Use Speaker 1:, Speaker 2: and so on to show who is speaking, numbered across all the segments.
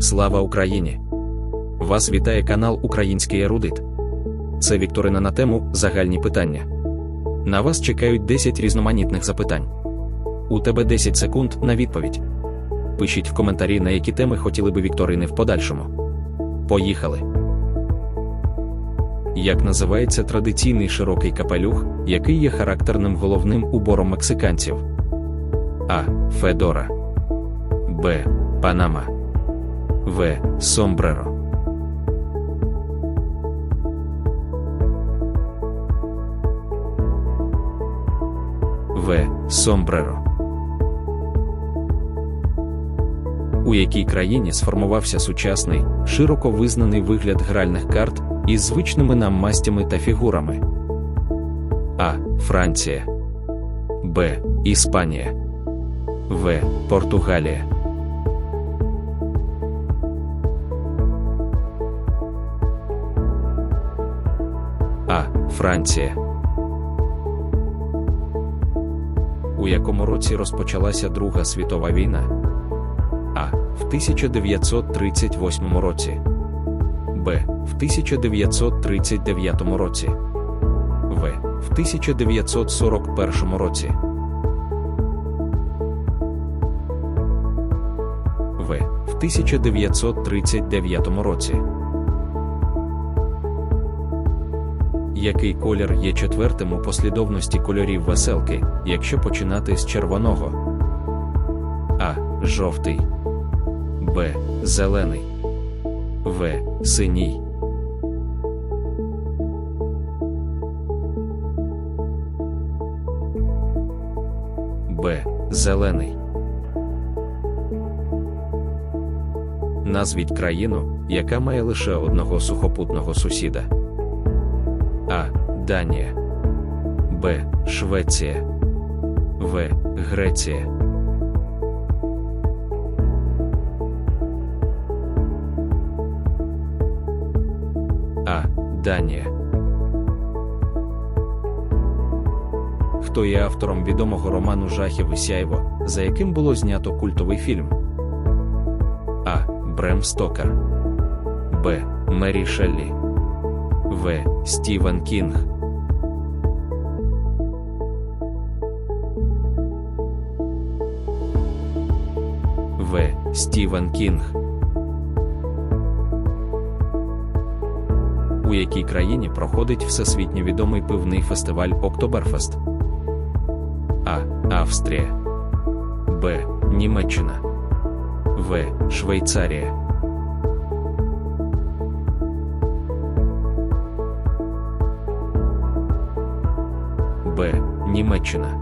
Speaker 1: Слава Україні! Вас вітає канал Український Ерудит. Це Вікторина на тему Загальні питання. На вас чекають 10 різноманітних запитань. У тебе 10 секунд на відповідь. Пишіть в коментарі, на які теми хотіли би Вікторини в подальшому. Поїхали! Як називається традиційний широкий капелюх, який є характерним головним убором мексиканців? А. Федора. Б. Панама. В. Сомбреро. В. Сомбреро. У якій країні сформувався сучасний, широко визнаний вигляд гральних карт із звичними нам мастями та фігурами? А. Франція. Б. Іспанія. В. Португалія. А. Франція. У якому році розпочалася Друга світова війна? А. В 1938 році. Б. В 1939 році. В. В 1941 році. В. В 1939 році. Який колір є четвертим у послідовності кольорів веселки, якщо починати з червоного? А. Жовтий. Б. Зелений. В. Синій. Б. Зелений. Назвіть країну, яка має лише одного сухопутного сусіда. А. Данія. Б. Швеція. В. Греція. А. Данія. Хто є автором відомого роману Жахів і Сяйво, за яким було знято культовий фільм? А. Брем Стокер. Б. Мері Шеллі. В. Стівен Кінг. В. Стівен Кінг. У якій країні проходить всесвітньо відомий пивний фестиваль Октоберфест? А. Австрія. Б. Німеччина. В. Швейцарія. Б. Німеччина.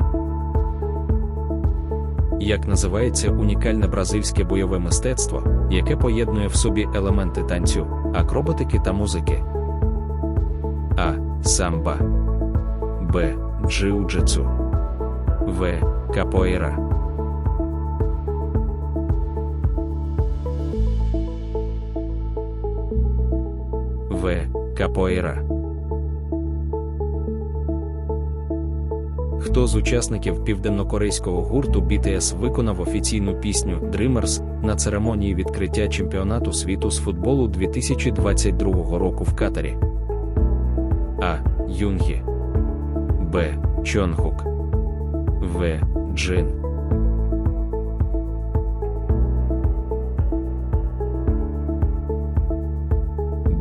Speaker 1: Як називається унікальне бразильське бойове мистецтво, яке поєднує в собі елементи танцю, акробатики та музики? А. Самба. Б. Джиу-джитсу. В. Капоейра. В. Капоейра. Хто з учасників південнокорейського гурту BTS виконав офіційну пісню Dreamers на церемонії відкриття чемпіонату світу з футболу 2022 року в Катарі? А. Юнгі. Б. Чонгук. В. Джин.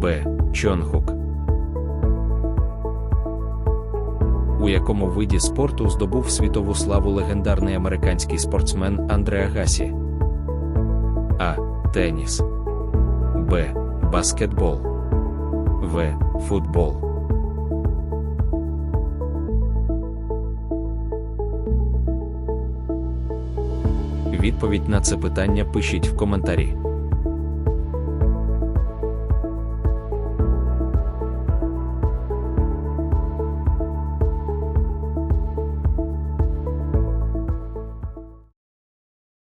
Speaker 1: Б. Чонгук. У якому виді спорту здобув світову славу легендарний американський спортсмен Андре Агасі? А. Теніс. Б. Баскетбол. В. Футбол. Відповідь на це питання пишіть в коментарі.